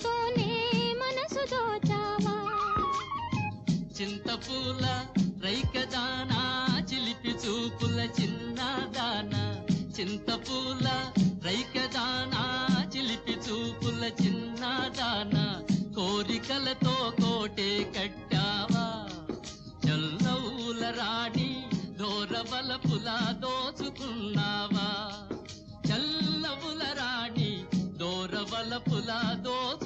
మనసుతోనే మనసు దోచావా? చింతపూల రైకదానా చిలిపి చూపుల చిన్నదాన. చింతపూల రైకదానా చిలిపి చూపుల చిన్నదాన. కోరికలతో కోటే కట్టావా? చల్లవుల రాణి దోరబలపుల దోచుకున్నావా? చల్లవుల రాణి దోరబలపుల దోచు